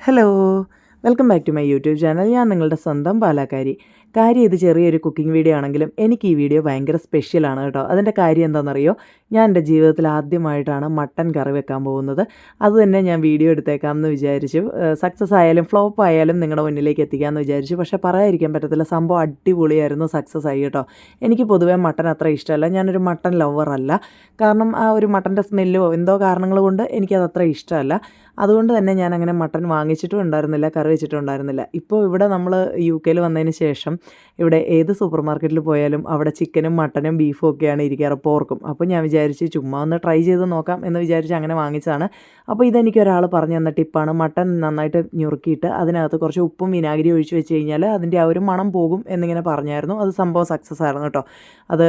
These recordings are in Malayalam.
Hello welcome back to my YouTube channel ഞാൻ നിങ്ങളുടെ സ്വന്തം പാലാക്കാരി. കാര്യം ഇത് ചെറിയൊരു കുക്കിംഗ് വീഡിയോ ആണെങ്കിലും എനിക്ക് ഈ വീഡിയോ ഭയങ്കര സ്പെഷ്യലാണ് കേട്ടോ. അതിന്റെ കാര്യം എന്താണെന്നറിയോ? ഞാൻ എന്റെ ജീവിതത്തിൽ ആദ്യമായിട്ടാണ് മട്ടൻ കറി വെക്കാൻ പോകുന്നത്. അത് തന്നെ ഞാൻ വീഡിയോ എടുത്തേക്കാമെന്ന് വിചാരിച്ചു. സക്സസ് ആയാലും ഫ്ലോപ്പ് ആയാലും നിങ്ങളുടെ മുന്നിലേക്ക് എത്തിക്കാമെന്ന് വിചാരിച്ചു. പക്ഷേ പറയാതിരിക്കാൻ പറ്റത്തില്ല സംഭവം അടിപൊളിയായിരുന്നു സക്സസ് ആയി കേട്ടോ. എനിക്ക് പൊതുവേ മട്ടൻ അത്ര ഇഷ്ടമല്ല. ഞാനൊരു മട്ടൻ ലവർ അല്ല. കാരണം ആ ഒരു മട്ടന്റെ സ്മെല്ലോ എന്തോ കാരണങ്ങൾ കൊണ്ട് എനിക്കത് അത്ര ഇഷ്ടമല്ല. അതുകൊണ്ട് തന്നെ ഞാൻ അങ്ങനെ മട്ടൻ വാങ്ങിച്ചിട്ടും ഉണ്ടായിരുന്നില്ല കറി വെച്ചിട്ടും ഉണ്ടായിരുന്നില്ല. ഇപ്പോൾ ഇവിടെ നമ്മൾ യു കെയിൽ വന്നതിന് ശേഷം ഇവിടെ ഏത് സൂപ്പർ മാർക്കറ്റിൽ പോയാലും അവിടെ ചിക്കനും മട്ടനും ബീഫും ഒക്കെയാണ് ഇരിക്കാറ് പോർക്കും അപ്പോൾ ഞാൻ വിചാരിച്ച് ചുമ്മാ ഒന്ന് ട്രൈ ചെയ്ത് നോക്കാം എന്ന് വിചാരിച്ച് അങ്ങനെ വാങ്ങിച്ചതാണ്. അപ്പോൾ ഇതെനിക്ക് ഒരാൾ പറഞ്ഞു തന്ന ടിപ്പാണ് മട്ടൻ നന്നായിട്ട് ഞുറുക്കിയിട്ട് അതിനകത്ത് കുറച്ച് ഉപ്പും വിനാഗിരി ഒഴിച്ച് വെച്ച് കഴിഞ്ഞാൽ അതിന്റെ ആ ഒരു മണം പോകും എന്നിങ്ങനെ പറഞ്ഞായിരുന്നു. അത് സംഭവം സക്സസ് ആയിരുന്നു കേട്ടോ. അത്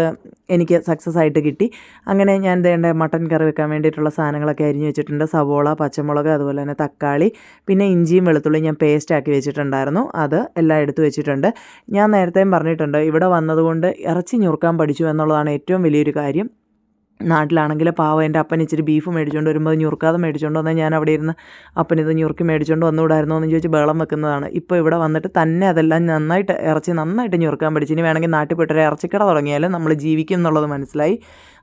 എനിക്ക് സക്സസ് ആയിട്ട് കിട്ടി. അങ്ങനെ ഞാൻ എന്തേണ്ട മട്ടൻ കറി വെക്കാൻ വേണ്ടിയിട്ടുള്ള സാധനങ്ങളൊക്കെ അരിഞ്ഞ് വെച്ചിട്ടുണ്ട്. സവോള പച്ചമുളക് അതുപോലെ തന്നെ തക്കാളി പിന്നെ ഇഞ്ചിയും വെളുത്തുള്ളിയും ഞാൻ പേസ്റ്റ് ആക്കി വെച്ചിട്ടുണ്ടായിരുന്നു. അത് എല്ലാം എടുത്തു വെച്ചിട്ടുണ്ട്. ഞാൻ നേരത്തെയും പറഞ്ഞിട്ടുണ്ട് ഇവിടെ വന്നതുകൊണ്ട് ഇറച്ചി ഞുറുക്കാൻ പഠിച്ചു എന്നുള്ളതാണ് ഏറ്റവും വലിയൊരു കാര്യം. നാട്ടിലാണെങ്കിൽ പാവം എന്റെ അപ്പൻ ഇച്ചിരി ബീഫ് മേടിച്ചുകൊണ്ട് വരുമ്പോൾ ഞുറുക്കാതെ മേടിച്ചുകൊണ്ട് വന്നാൽ ഞാൻ അവിടെ ഇരുന്ന് അപ്പനിത് ഞുറുക്കി മേടിച്ചുകൊണ്ട് വന്നുകൂടായിരുന്നോ എന്ന് ചോദിച്ച് ബേളം വെക്കുന്നതാണ്. ഇപ്പോൾ ഇവിടെ വന്നിട്ട് തന്നെ അതെല്ലാം നന്നായിട്ട് ഇറച്ചി നന്നായിട്ട് ഞുറുക്കാൻ പഠിച്ചു. ഇനി വേണമെങ്കിൽ നാട്ടിൽ പോയിട്ടൊരു ഇറച്ചിക്കട തുടങ്ങിയാലും നമ്മൾ ജീവിക്കും എന്നുള്ളത് മനസ്സിലായി.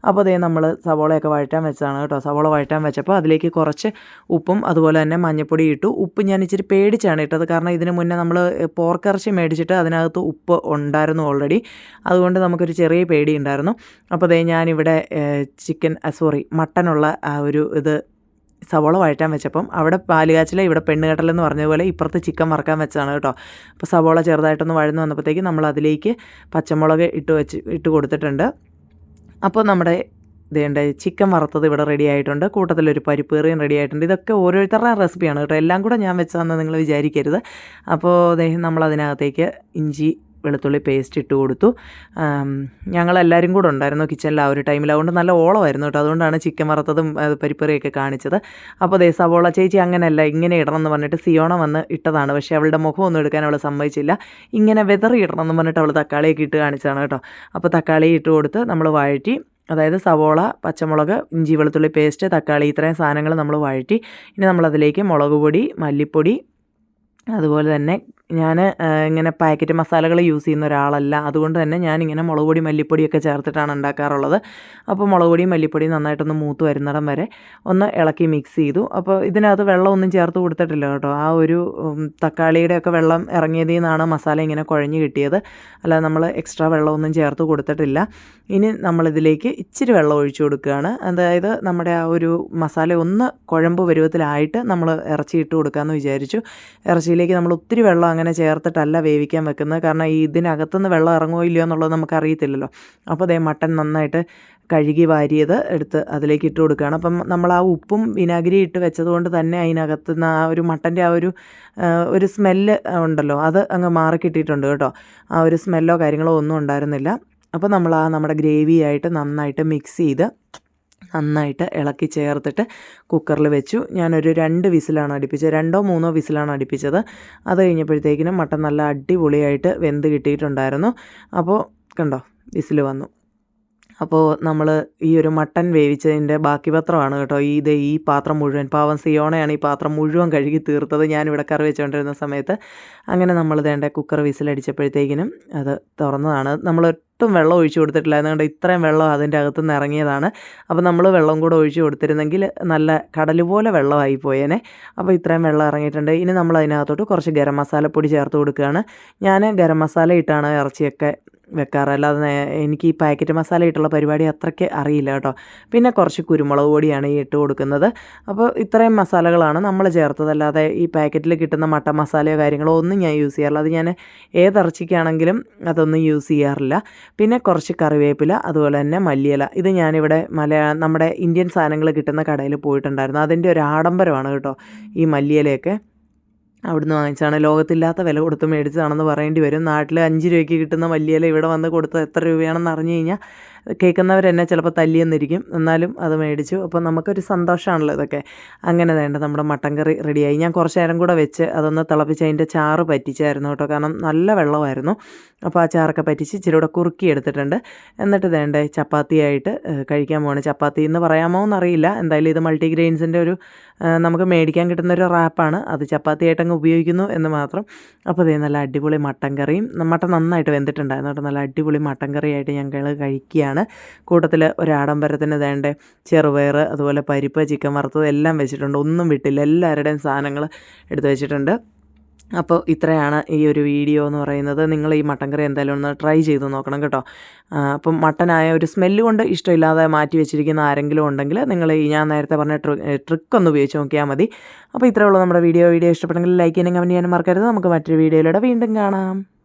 അപ്പോൾ അതേ നമ്മൾ സവോളയൊക്കെ വഴറ്റാൻ വെച്ചതാണ് കേട്ടോ. സവോള വഴറ്റാൻ വെച്ചപ്പോൾ അതിലേക്ക് കുറച്ച് ഉപ്പും അതുപോലെ തന്നെ മഞ്ഞൾപ്പൊടി ഇട്ടു. ഉപ്പ് ഞാൻ ഇച്ചിരി പേടിച്ചാണ് ഇട്ടത്. കാരണം ഇതിന് മുന്നേ നമ്മൾ പോർക്കിറച്ചി മേടിച്ചിട്ട് അതിനകത്ത് ഉപ്പ് ഉണ്ടായിരുന്നു ഓൾറെഡി അതുകൊണ്ട് നമുക്കൊരു ചെറിയ പേടി ഉണ്ടായിരുന്നു. അപ്പോൾ അതേ ഞാനിവിടെ ചിക്കൻ സോറി മട്ടനുള്ള ആ ഒരു ഇത് സവോള വഴറ്റാൻ വെച്ചപ്പം അവിടെ പാലുകാച്ചിലെ ഇവിടെ പെണ്ണുകെട്ടലെന്ന് പറഞ്ഞതുപോലെ ഇപ്പുറത്ത് ചിക്കൻ വറക്കാൻ വെച്ചതാണ് കേട്ടോ. അപ്പോൾ സവോള ചെറുതായിട്ടൊന്ന് വഴന്ന് വന്നപ്പോഴത്തേക്ക് നമ്മൾ അതിലേക്ക് പച്ചമുളക് ഇട്ട് വെച്ച് ഇട്ട് കൊടുത്തിട്ടുണ്ട്. അപ്പോൾ നമ്മുടെ ഇതേണ്ട ചിക്കൻ വറുത്തത് ഇവിടെ റെഡി ആയിട്ടുണ്ട്. കൂട്ടത്തിലൊരു പരിപ്പ് കറിയും റെഡി ആയിട്ടുണ്ട്. ഇതൊക്കെ ഓരോരുത്തരുടെ റെസിപ്പിയാണ് കേട്ടോ. എല്ലാം കൂടെ ഞാൻ വെച്ചതെന്ന് നിങ്ങൾ വിചാരിക്കരുത്. അപ്പോൾ നമ്മളതിനകത്തേക്ക് ഇഞ്ചി വെളുത്തുള്ളി പേസ്റ്റ് ഇട്ട് കൊടുത്തു. ഞങ്ങളെല്ലാവരും കൂടെ ഉണ്ടായിരുന്നു കിച്ചണിൽ ആ ഒരു ടൈമിൽ അതുകൊണ്ട് നല്ല ഓളമായിരുന്നു കേട്ടോ. അതുകൊണ്ടാണ് ചിക്കൻ വറുത്തതും പരിപ്പറിയൊക്കെ കാണിച്ചത്. അപ്പോൾ ദേ സവോള ചേച്ചി അങ്ങനെയല്ല ഇങ്ങനെ ഇടണം എന്ന് പറഞ്ഞിട്ട് സിയോണ വന്ന് ഇട്ടതാണ്. പക്ഷേ അവളുടെ മുഖമൊന്നും എടുക്കാൻ അവൾ സമ്മതിച്ചില്ല. ഇങ്ങനെ വെതറി ഇടണം എന്ന് പറഞ്ഞിട്ട് അവൾ തക്കാളിയൊക്കെ ഇട്ട് കാണിച്ചതാണ് കേട്ടോ. അപ്പോൾ തക്കാളി ഇട്ട് കൊടുത്ത് നമ്മൾ വഴറ്റി അതായത് സവോള പച്ചമുളക് ഇഞ്ചി വെളുത്തുള്ളി പേസ്റ്റ് തക്കാളി ഇത്രയും സാധനങ്ങൾ നമ്മൾ വഴറ്റി. ഇനി നമ്മളതിലേക്ക് മുളക് പൊടി മല്ലിപ്പൊടി അതുപോലെ തന്നെ ഞാൻ ഇങ്ങനെ പാക്കറ്റ് മസാലകൾ യൂസ് ചെയ്യുന്ന ഒരാളല്ല. അതുകൊണ്ട് തന്നെ ഞാനിങ്ങനെ മുളക് പൊടി മല്ലിപ്പൊടിയൊക്കെ ചേർത്തിട്ടാണ് ഉണ്ടാക്കാറുള്ളത്. അപ്പോൾ മുളക് പൊടിയും മല്ലിപ്പൊടിയും നന്നായിട്ടൊന്ന് മൂത്ത് വരുന്നിടം വരെ ഒന്ന് ഇളക്കി മിക്സ് ചെയ്തു. അപ്പോൾ ഇതിനകത്ത് വെള്ളമൊന്നും ചേർത്ത് കൊടുത്തിട്ടില്ല കേട്ടോ. ആ ഒരു തക്കാളിയുടെ ഒക്കെ വെള്ളം ഇറങ്ങിയതിൽ നിന്നാണ് മസാല ഇങ്ങനെ കുഴഞ്ഞ് കിട്ടിയത്. അല്ലാതെ നമ്മൾ എക്സ്ട്രാ വെള്ളമൊന്നും ചേർത്ത് കൊടുത്തിട്ടില്ല. ഇനി നമ്മളിതിലേക്ക് ഇച്ചിരി വെള്ളം ഒഴിച്ചു കൊടുക്കുകയാണ്. അതായത് നമ്മുടെ ആ ഒരു മസാല ഒന്ന് കുഴമ്പ് പരുവത്തിലായിട്ട് നമ്മൾ ഇറച്ചി ഇട്ട് കൊടുക്കാമെന്ന് വിചാരിച്ചു. ഇറച്ചിയിലേക്ക് നമ്മൾ ഒത്തിരി വെള്ളം അങ്ങനെ ചേർത്തിട്ടല്ല വേവിക്കാൻ വെക്കുന്നത്. കാരണം ഈ ഇതിനകത്തുനിന്ന് വെള്ളം ഇറങ്ങുമോ ഇല്ലയോ എന്നുള്ളത് നമുക്കറിയത്തില്ലല്ലോ. അപ്പോൾ അതേ മട്ടൻ നന്നായിട്ട് കഴുകി വാരിയത് എടുത്ത് അതിലേക്ക് ഇട്ട് കൊടുക്കുകയാണ്. അപ്പം നമ്മൾ ആ ഉപ്പും വിനാഗിരി ഇട്ട് വെച്ചതുകൊണ്ട് തന്നെ അതിനകത്ത് നിന്ന് ആ ഒരു മട്ടന്റെ ആ ഒരു ഒരു സ്മെല്ല് ഉണ്ടല്ലോ അത് അങ്ങ് മാറിക്കിട്ടിയിട്ടുണ്ട് കേട്ടോ. ആ ഒരു സ്മെല്ലോ കാര്യങ്ങളോ ഒന്നും ഉണ്ടായിരുന്നില്ല. അപ്പോൾ നമ്മൾ ആ നമ്മുടെ ഗ്രേവിയായിട്ട് നന്നായിട്ട് മിക്സ് ചെയ്ത് നന്നായിട്ട് ഇളക്കി ചേർത്തിട്ട് കുക്കറിൽ വെച്ചു. ഞാനൊരു രണ്ട് വിസിലാണ് അടുപ്പിച്ചത്. രണ്ടോ മൂന്നോ വിസിലാണ് അടുപ്പിച്ചത്. അത് കഴിഞ്ഞപ്പോഴത്തേക്കിനും മട്ടൻ നല്ല അടിപൊളിയായിട്ട് വെന്ത് കിട്ടിയിട്ടുണ്ടായിരുന്നു. അപ്പോൾ കണ്ടോ വിസിൽ വന്നു. അപ്പോൾ നമ്മൾ ഈ ഒരു മട്ടൻ വേവിച്ചതിന്റെ ബാക്കി പത്രമാണ് കേട്ടോ. ഈ ഇത് ഈ പാത്രം മുഴുവൻ പാവം സിയോണയാണ് ഈ പാത്രം മുഴുവൻ കഴുകി തീർത്തത് ഞാനിവിടെ കറി വെച്ചുകൊണ്ടിരുന്ന സമയത്ത്. അങ്ങനെ നമ്മൾ വേണ്ട കുക്കർ വിസിലടിച്ചപ്പോഴത്തേക്കിനും അത് തുറന്നതാണ്. നമ്മൾ ഒട്ടും വെള്ളം ഒഴിച്ചു കൊടുത്തിട്ടില്ല. എന്നുകൊണ്ട് ഇത്രയും വെള്ളം അതിന്റെ അകത്തു നിന്ന് ഇറങ്ങിയതാണ്. അപ്പോൾ നമ്മൾ വെള്ളം കൂടെ ഒഴിച്ചു കൊടുത്തിരുന്നെങ്കിൽ നല്ല കടൽ പോലെ വെള്ളമായി പോയേനെ. അപ്പോൾ ഇത്രയും വെള്ളം ഇറങ്ങിയിട്ടുണ്ട്. ഇനി നമ്മൾ അതിനകത്തോട്ട് കുറച്ച് ഗരം മസാലപ്പൊടി ചേർത്ത് കൊടുക്കുകയാണ്. ഞാൻ ഗരം മസാല ഇട്ടാണ് ഇറച്ചിയൊക്കെ വെക്കാറ് അല്ലാതെ എനിക്ക് ഈ പാക്കറ്റ് മസാല ഇട്ടുള്ള പരിപാടി അത്രയ്ക്ക് അറിയില്ല കേട്ടോ. പിന്നെ കുറച്ച് കുരുമുളക് പൊടിയാണ് ഈ ഇട്ട് കൊടുക്കുന്നത്. അപ്പോൾ ഇത്രയും മസാലകളാണ് നമ്മൾ ചേർത്തത് അല്ലാതെ ഈ പാക്കറ്റിൽ കിട്ടുന്ന മട്ട മസാലയോ കാര്യങ്ങളോ ഒന്നും ഞാൻ യൂസ് ചെയ്യാറില്ല. അത് ഞാൻ ഏതിറച്ചിക്കാണെങ്കിലും അതൊന്നും യൂസ് ചെയ്യാറില്ല. പിന്നെ കുറച്ച് കറിവേപ്പില അതുപോലെ തന്നെ മല്ലിയില. ഇത് ഞാനിവിടെ മലയാ നമ്മുടെ ഇന്ത്യൻ സാധനങ്ങൾ കിട്ടുന്ന കടയിൽ പോയിട്ടുണ്ടായിരുന്നു. അതിന്റെ ഒരു ആഡംബരമാണ് കേട്ടോ ഈ മല്ലിയിലയൊക്കെ. അവിടുന്ന് വാങ്ങിച്ചാണ് ലോകത്തില്ലാത്ത വില കൊടുത്ത് മേടിച്ചതാണെന്ന് പറയേണ്ടി വരും. നാട്ടിൽ അഞ്ച് രൂപയ്ക്ക് കിട്ടുന്ന മല്ലിയില ഇവിടെ വന്ന് കൊടുത്ത എത്ര രൂപയാണെന്ന് അറിഞ്ഞു കഴിഞ്ഞാൽ കേൾക്കുന്നവരെന്നെ ചിലപ്പോൾ തല്ലിയെന്നിരിക്കും. എന്നാലും അത് മേടിച്ചു. അപ്പോൾ നമുക്കൊരു സന്തോഷമാണല്ലോ ഇതൊക്കെ. അങ്ങനെ വേണ്ട നമ്മുടെ മട്ടൻ കറി റെഡിയായി. ഞാൻ കുറച്ച് നേരം കൂടെ വെച്ച് അതൊന്ന് തിളപ്പിച്ച് അതിന്റെ ചാറ് പറ്റിച്ചായിരുന്നു കേട്ടോ. കാരണം നല്ല വെള്ളമായിരുന്നു. അപ്പോൾ ആ ചാറൊക്കെ പറ്റിച്ച് ഇച്ചിരി കൂടെ കുറുക്കി എടുത്തിട്ടുണ്ട്. എന്നിട്ട് വേണ്ടേ ചപ്പാത്തിയായിട്ട് കഴിക്കാൻ പോകണം ചപ്പാത്തി എന്ന് പറയാമോ എന്നറിയില്ല. എന്തായാലും ഇത് മൾട്ടിഗ്രെയിൻസിന്റെ ഒരു നമുക്ക് മേടിക്കാൻ കിട്ടുന്ന ഒരു റാപ്പാണ്. അത് ചപ്പാത്തിയായിട്ടങ്ങ് ഉപയോഗിക്കുന്നു എന്ന് മാത്രം. അപ്പോൾ ഇതേ നല്ല അടിപൊളി മട്ടൻ കറിയും മട്ടൻ നന്നായിട്ട് വെന്തിട്ടുണ്ടായിരുന്നു കേട്ടോ. നല്ല അടിപൊളി മട്ടൻ കറിയായിട്ട് ഞങ്ങൾ കഴിക്കുകയാണ്. കൂട്ടത്തിൽ ഒരു ആഡംബരത്തിന് വേണ്ട ചെറുപയർ അതുപോലെ പരിപ്പ് ചിക്കൻ വറുത്തത് എല്ലാം വെച്ചിട്ടുണ്ട്. ഒന്നും വിട്ടില്ല. എല്ലാവരുടെയും സാധനങ്ങൾ എടുത്തു വെച്ചിട്ടുണ്ട്. അപ്പോൾ ഇത്രയാണ് ഈ ഒരു വീഡിയോ എന്ന് പറയുന്നത്. നിങ്ങൾ ഈ മട്ടൻ കറി എന്തായാലും ഒന്ന് ട്രൈ ചെയ്ത് നോക്കണം കേട്ടോ. അപ്പം മട്ടനായ ഒരു സ്മെല്ല് കൊണ്ട് ഇഷ്ടമില്ലാതെ മാറ്റി വെച്ചിരിക്കുന്ന ആരെങ്കിലും ഉണ്ടെങ്കിൽ നിങ്ങൾ ഈ ഞാൻ നേരത്തെ പറഞ്ഞ ട്രിക്ക് ഒന്ന് ഉപയോഗിച്ച് നോക്കിയാൽ മതി. അപ്പോൾ ഇത്രയുള്ളൂ നമ്മുടെ വീഡിയോ. വീഡിയോ ഇഷ്ടപ്പെട്ടെങ്കിൽ ലൈക്ക് ചെയ്യാനും കമന്റ് ചെയ്യാനും മറക്കരുത്. നമുക്ക് മറ്റൊരു വീഡിയോയിലൂടെ വീണ്ടും കാണാം.